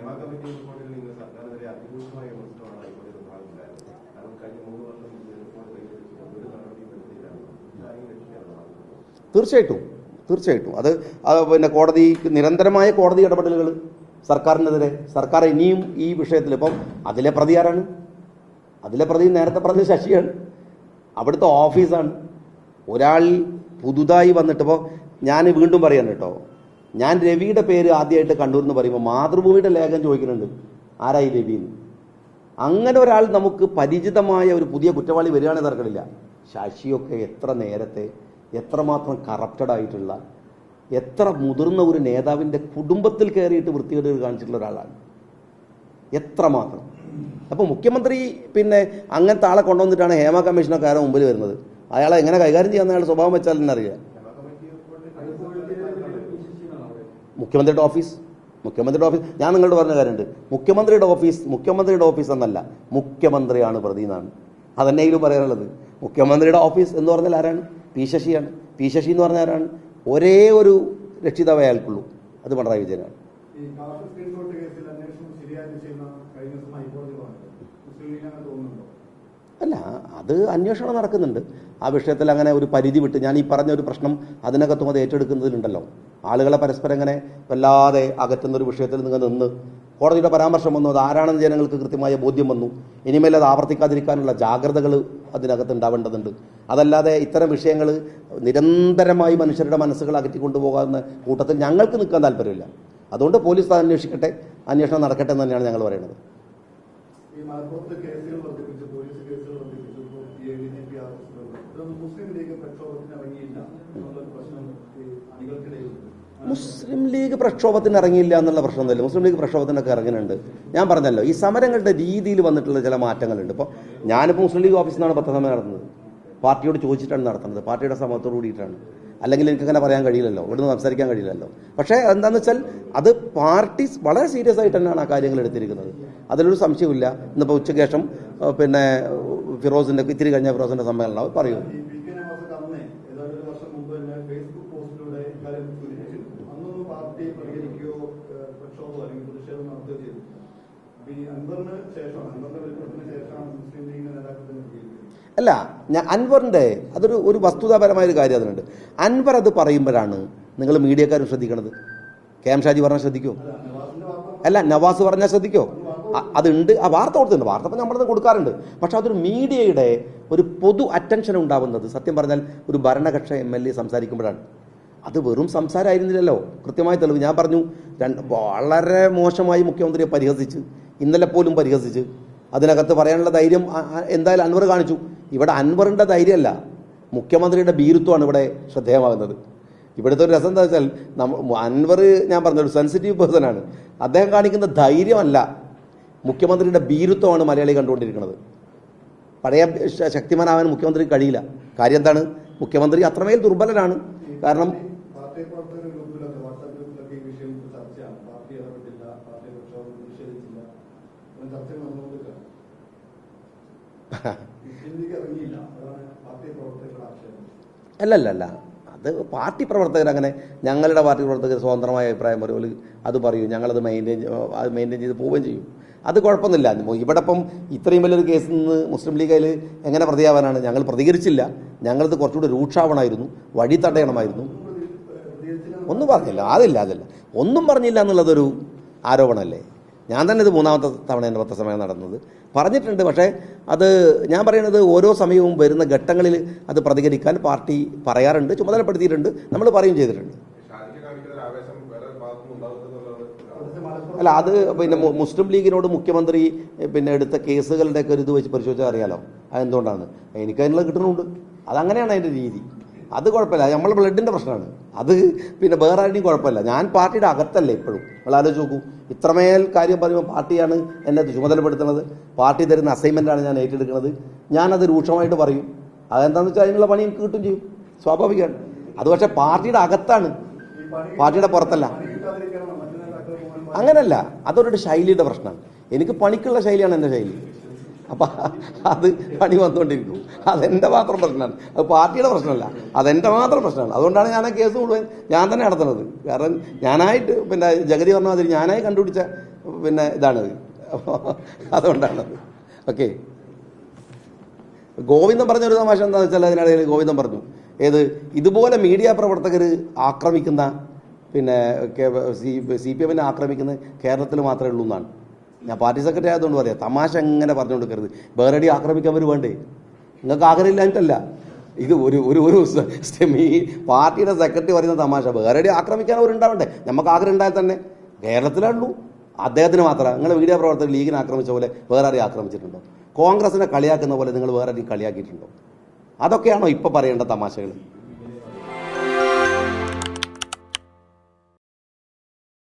Hema committee റിപ്പോർട്ടിൽ നിങ്ങൾ സർക്കാരിനെതിരെ അതിരൂക്ഷമായ വിമർശനമാണ് ഹൈക്കോടതി വിഭാഗത്തിലായത് കാരണം കഴിഞ്ഞ മൂന്ന് വർഷം റിപ്പോർട്ട് പരിഹരിച്ചിട്ട് ഒരു നടപടിയും ഇതായി രക്ഷിക്കാനുള്ള തീർച്ചയായിട്ടും തീർച്ചയായിട്ടും. അത് പിന്നെ കോടതി നിരന്തരമായ കോടതി ഇടപെടലുകൾ സർക്കാരിനെതിരെ സർക്കാർ ഇനിയും ഈ വിഷയത്തിൽ ഇപ്പം അതിലെ പ്രതി ആരാണ് അതിലെ പ്രതി നേരത്തെ പറഞ്ഞ ശശിയാണ്. അവിടുത്തെ ഓഫീസാണ്. ഒരാൾ പുതുതായി വന്നിട്ട് ഇപ്പോൾ ഞാൻ വീണ്ടും പറയാൻ കേട്ടോ ഞാൻ രവിയുടെ പേര് ആദ്യമായിട്ട് കണ്ടു എന്ന് പറയുമ്പോൾ മാതൃഭൂമിയുടെ ലേഖനം ചോദിക്കുന്നുണ്ട്. ആരായി രവി എന്ന്? അങ്ങനെ ഒരാൾ നമുക്ക് പരിചിതമായ ഒരു പുതിയ കുറ്റവാളി വരികയാണെങ്കിൽ തർക്കമില്ല ശശിയൊക്കെ എത്ര നേരത്തെ എത്രമാത്രം കറപ്റ്റഡ് ആയിട്ടുള്ള എത്ര മുതിർന്ന ഒരു നേതാവിന്റെ കുടുംബത്തിൽ കയറിയിട്ട് വൃത്തികേടുകൾ കാണിച്ചിട്ടുള്ള ഒരാളാണ്. എത്രമാത്രം. അപ്പോൾ മുഖ്യമന്ത്രി പിന്നെ അങ്ങനത്തെ ആളെ കൊണ്ടുവന്നിട്ടാണ് ഹേമ കമ്മീഷനൊക്കെ ആരോ മുമ്പിൽ വരുന്നത്. അയാളെ എങ്ങനെ കൈകാര്യം ചെയ്യാമെന്ന് അയാളുടെ സ്വഭാവം വെച്ചാൽ തന്നെ അറിയാം ഹേമ കമ്മിറ്റി റിപ്പോർട്ടിൽ മുഖ്യമന്ത്രിയുടെ ഓഫീസ്. മുഖ്യമന്ത്രിയുടെ ഓഫീസ്. ഞാൻ നിങ്ങളോട് പറഞ്ഞ കാര്യമുണ്ട്. മുഖ്യമന്ത്രിയുടെ ഓഫീസ് മുഖ്യമന്ത്രിയുടെ ഓഫീസ് എന്നല്ല. മുഖ്യമന്ത്രിയാണ് പ്രതി എന്നാണ്. അതെന്നെയിലും പറയാനുള്ളത്. മുഖ്യമന്ത്രിയുടെ ഓഫീസ് എന്ന് പറഞ്ഞാൽ ആരാണ്? പി ശശിയാണ്. പി ശശി എന്ന് പറഞ്ഞാൽ ആരാണ്? ഒരേ ഒരു രക്ഷിതാവേ അയാൾക്കുള്ളൂ. അത് പിണറായി വിജയനാണ്. അല്ല അത് അന്വേഷണം നടക്കുന്നുണ്ട്. ആ വിഷയത്തിൽ അങ്ങനെ ഒരു പരിധി വിട്ട് ഞാൻ ഈ പറഞ്ഞ ഒരു പ്രശ്നം അതിനകത്തും അത് ഏറ്റെടുക്കുന്നതിലുണ്ടല്ലോ. ആളുകളെ പരസ്പരം ഇങ്ങനെ വല്ലാതെ അകറ്റുന്ന ഒരു വിഷയത്തിൽ നിങ്ങൾ നിന്ന്. കോടതിയുടെ പരാമർശം വന്നു അത് ആരാണെന്ന് ജനങ്ങൾക്ക് കൃത്യമായ ബോധ്യം വന്നു. ഇനിമേൽ അത് ആവർത്തിക്കാതിരിക്കാനുള്ള ജാഗ്രതകൾ അതിനകത്ത് ഉണ്ടാവേണ്ടതുണ്ട്. അതല്ലാതെ ഇത്തരം വിഷയങ്ങൾ നിരന്തരമായി മനുഷ്യരുടെ മനസ്സുകൾ അകറ്റിക്കൊണ്ടുപോകാവുന്ന കൂട്ടത്തിൽ ഞങ്ങൾക്ക് നിൽക്കാൻ താല്പര്യമില്ല. അതുകൊണ്ട് പോലീസ് അത് അന്വേഷിക്കട്ടെ അന്വേഷണം നടക്കട്ടെ എന്ന് തന്നെയാണ് ഞങ്ങൾ പറയുന്നത്. ഈ മലപ്പുറത്ത് കേസുകൾ വർദ്ധിപ്പിച്ചു പോലീസ് കേസുകൾ വർദ്ധിപ്പിച്ചു ഇപ്പോൾ ഈ എ ഡി പി ആർ ഇതൊന്നും മുസ്ലിം ലീഗ് പ്രക്ഷോഭത്തിന് ഇറങ്ങിയില്ല എന്നുള്ളൊരു പ്രശ്നം ഈ അണികൾക്കിടയിലുണ്ട്. മുസ്ലിം ലീഗ് പ്രക്ഷോഭത്തിന് ഇറങ്ങിയില്ല എന്നുള്ള പ്രശ്നമൊന്നുമില്ല മുസ്ലിം ലീഗ് പ്രക്ഷോഭത്തിനൊക്കെ ഇറങ്ങുന്നുണ്ട്. ഞാൻ പറഞ്ഞല്ലോ ഈ സമരങ്ങളുടെ രീതിയിൽ വന്നിട്ടുള്ള ചില മാറ്റങ്ങളുണ്ട്. ഇപ്പോൾ ഞാനിപ്പോൾ മുസ്ലിം ലീഗ് ഓഫീസിൽ നിന്നാണ് പത്രസമയം നടത്തുന്നത്. പാർട്ടിയോട് ചോദിച്ചിട്ടാണ് നടത്തുന്നത്. പാർട്ടിയുടെ സമയത്തോട് കൂടിയിട്ടാണ്. അല്ലെങ്കിൽ എനിക്കങ്ങനെ പറയാൻ കഴിയില്ലല്ലോ. ഇവിടുന്ന് സംസാരിക്കാൻ കഴിയില്ലല്ലോ. പക്ഷേ എന്താണെന്ന് വെച്ചാൽ അത് പാർട്ടീസ് വളരെ സീരിയസ് ആയിട്ട് തന്നെയാണ് ആ കാര്യങ്ങൾ എടുത്തിരിക്കുന്നത്. അതിലൊരു സംശയമില്ല ഇന്നിപ്പോൾ ഉച്ചയ്ക്ക് ശേഷം പിന്നെ ഫിറോസിന്റെ ഇത്തിരി കഴിഞ്ഞ ഫിറോസിന്റെ സമ്മേളനം പറയുള്ളൂ പറയൂ. അല്ല ഞാൻ അൻവറിന്റെ അതൊരു ഒരു വസ്തുതാപരമായ ഒരു കാര്യം അതിനുണ്ട്. അൻവർ അത് പറയുമ്പോഴാണ് നിങ്ങൾ മീഡിയക്കാരും ശ്രദ്ധിക്കണത്. കെ എം ഷാജി പറഞ്ഞാൽ ശ്രദ്ധിക്കോ? അല്ല നവാസ് പറഞ്ഞാൽ ശ്രദ്ധിക്കോ? അതുണ്ട് ആ വാർത്ത കൊടുത്തിട്ടുണ്ട്. വാർത്ത അപ്പം നമ്മളത് കൊടുക്കാറുണ്ട്. പക്ഷെ അതൊരു മീഡിയയുടെ ഒരു പൊതു അറ്റൻഷൻ ഉണ്ടാവുന്നത് സത്യം പറഞ്ഞാൽ ഒരു ഭരണകക്ഷ എം എൽ എ സംസാരിക്കുമ്പോഴാണ്. അത് വെറും സംസാരമായിരുന്നില്ലല്ലോ. കൃത്യമായ തെളിവ് ഞാൻ പറഞ്ഞു. രണ്ട് വളരെ മോശമായി മുഖ്യമന്ത്രിയെ പരിഹസിച്ച് ഇന്നലെ പോലും പരിഹസിച്ച്. അതിനകത്ത് പറയാനുള്ള ധൈര്യം എന്തായാലും അൻവർ കാണിച്ചു. ഇവിടെ അൻവറിന്റെ ധൈര്യമല്ല മുഖ്യമന്ത്രിയുടെ ഭീരുത്വമാണ് ഇവിടെ ശ്രദ്ധേയമാകുന്നത്. ഇവിടുത്തെ ഒരു രസം എന്താ വെച്ചാൽ അൻവർ ഞാൻ പറഞ്ഞ ഒരു സെൻസിറ്റീവ് പേഴ്സണാണ് അദ്ദേഹം കാണിക്കുന്ന ധൈര്യമല്ല മുഖ്യമന്ത്രിയുടെ ഭീരുത്വമാണ് മലയാളി കണ്ടുകൊണ്ടിരിക്കുന്നത്. പഴയ ശക്തിമാനാവാൻ മുഖ്യമന്ത്രി കഴിയില്ല. കാര്യം എന്താണ്? മുഖ്യമന്ത്രി അത്രമേൽ ദുർബലനാണ്. കാരണം അല്ല അത് പാർട്ടി പ്രവർത്തകർ അങ്ങനെ ഞങ്ങളുടെ പാർട്ടി പ്രവർത്തകർ സ്വതന്ത്രമായ അഭിപ്രായം പറയും. അത് പറയും. ഞങ്ങളത് മെയിന്റെയിൻ അത് മെയിന്റെയിൻ ചെയ്ത് പോവുകയും ചെയ്യും. അത് കുഴപ്പമൊന്നുമില്ല. ഇവിടെ ഇപ്പം ഇത്രയും വലിയൊരു കേസിൽ നിന്ന് മുസ്ലിം ലീഗ് അതിൽ എങ്ങനെ പ്രതിയാവാനാണ് ഞങ്ങൾ പ്രതികരിച്ചില്ല. ഞങ്ങളത് കുറച്ചുകൂടി രൂക്ഷാവണമായിരുന്നു. വഴി തടയണമായിരുന്നു. ഒന്നും പറഞ്ഞില്ല. അതില്ല അതില്ല. ഒന്നും പറഞ്ഞില്ല എന്നുള്ളതൊരു ആരോപണമല്ലേ? ഞാൻ തന്നെ ഇത് മൂന്നാമത്തെ തവണ എന്റെ പത്രസമയം നടന്നത്. പറഞ്ഞിട്ടുണ്ട് പക്ഷേ അത് ഞാൻ പറയുന്നത് ഓരോ സമയവും വരുന്ന ഘട്ടങ്ങളിൽ അത് പ്രതികരിക്കാൻ പാർട്ടി പറയാറുണ്ട് ചുമതലപ്പെടുത്തിയിട്ടുണ്ട് നമ്മൾ പറയും ചെയ്തിട്ടുണ്ട്. അല്ല അത് പിന്നെ മുസ്ലിം ലീഗിനോട് മുഖ്യമന്ത്രി പിന്നെ എടുത്ത കേസുകളുടെയൊക്കെ ഒരു ഇത് വെച്ച് പരിശോധിച്ചാൽ അറിയാലോ അതെന്തുകൊണ്ടാണ്? എനിക്ക് അതിനുള്ള കിട്ടുന്നുണ്ട് അതങ്ങനെയാണ് അതിന്റെ രീതി. അത് കുഴപ്പമില്ല. നമ്മൾ ബ്ലഡിന്റെ പ്രശ്നമാണ്. അത് പിന്നെ വേറെ ആരുടെയും കുഴപ്പമില്ല. ഞാൻ പാർട്ടിയുടെ അകത്തല്ലേ ഇപ്പോഴും. നിങ്ങൾ ആലോചിച്ച് നോക്കൂ. ഇത്രമേൽ കാര്യം പറയുമ്പോൾ പാർട്ടിയാണ് എന്നെ ചുമതലപ്പെടുത്തുന്നത്. പാർട്ടി തരുന്ന അസൈൻമെന്റാണ് ഞാൻ ഏറ്റെടുക്കുന്നത്. ഞാനത് രൂക്ഷമായിട്ട് പറയും. അതെന്താണെന്ന് വെച്ചാൽ അതിനുള്ള പണി കിട്ടും ചെയ്യും. സ്വാഭാവികമാണ്. അത് പക്ഷേ പാർട്ടിയുടെ അകത്താണ്. പാർട്ടിയുടെ പുറത്തല്ല. അങ്ങനല്ല. അതൊരു ശൈലിയുടെ പ്രശ്നമാണ്. എനിക്ക് പണിക്കുള്ള ശൈലിയാണ് എന്റെ ശൈലി. അപ്പം അത് പണി വന്നുകൊണ്ടിരിക്കും അതെന്റെ മാത്രം പ്രശ്നമാണ്. അത് പാർട്ടിയുടെ പ്രശ്നമല്ല. അതെന്റെ മാത്രം പ്രശ്നമാണ്. അതുകൊണ്ടാണ് ഞാൻ ആ കേസ് മുഴുവൻ ഞാൻ തന്നെ നടത്തുന്നത്. കാരണം ഞാനായിട്ട് പിന്നെ ജഗതി പറഞ്ഞ മാതിരി ഞാനായി കണ്ടുപിടിച്ച പിന്നെ ഇതാണ് അതുകൊണ്ടാണത്. ഓക്കെ. ഗോവിന്ദൻ പറഞ്ഞൊരു തമാശ എന്താണെന്ന് വെച്ചാൽ അതിനിടയിൽ ഗോവിന്ദം പറഞ്ഞു. ഏത് ഇതുപോലെ മീഡിയ പ്രവർത്തകർ ആക്രമിക്കുന്ന പിന്നെ സി സി പി എമ്മിനെ ആക്രമിക്കുന്നത് കേരളത്തിൽ മാത്രമേ ഉള്ളൂ എന്നാണ്. ഞാൻ പാർട്ടി സെക്രട്ടറി ആയതുകൊണ്ട് പറയാം. തമാശ എങ്ങനെ പറഞ്ഞു കൊടുക്കരുത് വേറെ ആക്രമിക്കാൻ അവർ വേണ്ടേ? നിങ്ങൾക്ക് ആഗ്രഹമില്ലാഞ്ഞിട്ടല്ല. ഇത് ഒരു ഒരു ഒരു ഈ പാർട്ടിയുടെ സെക്രട്ടറി പറയുന്ന തമാശ. വേറെ ആക്രമിക്കാൻ അവരുണ്ടാവണ്ടേ നമുക്ക് ആഗ്രഹം ഉണ്ടായാൽ തന്നെ. കേരളത്തിലുള്ളൂ അദ്ദേഹത്തിന് മാത്രമാണ് നിങ്ങൾ മീഡിയ പ്രവർത്തകർ ലീഗിനെ ആക്രമിച്ച പോലെ വേറെ ആരെയും ആക്രമിച്ചിട്ടുണ്ടോ? കോൺഗ്രസിനെ കളിയാക്കുന്ന പോലെ നിങ്ങൾ വേറെ കളിയാക്കിയിട്ടുണ്ടോ? അതൊക്കെയാണോ ഇപ്പോൾ പറയേണ്ട തമാശകൾ?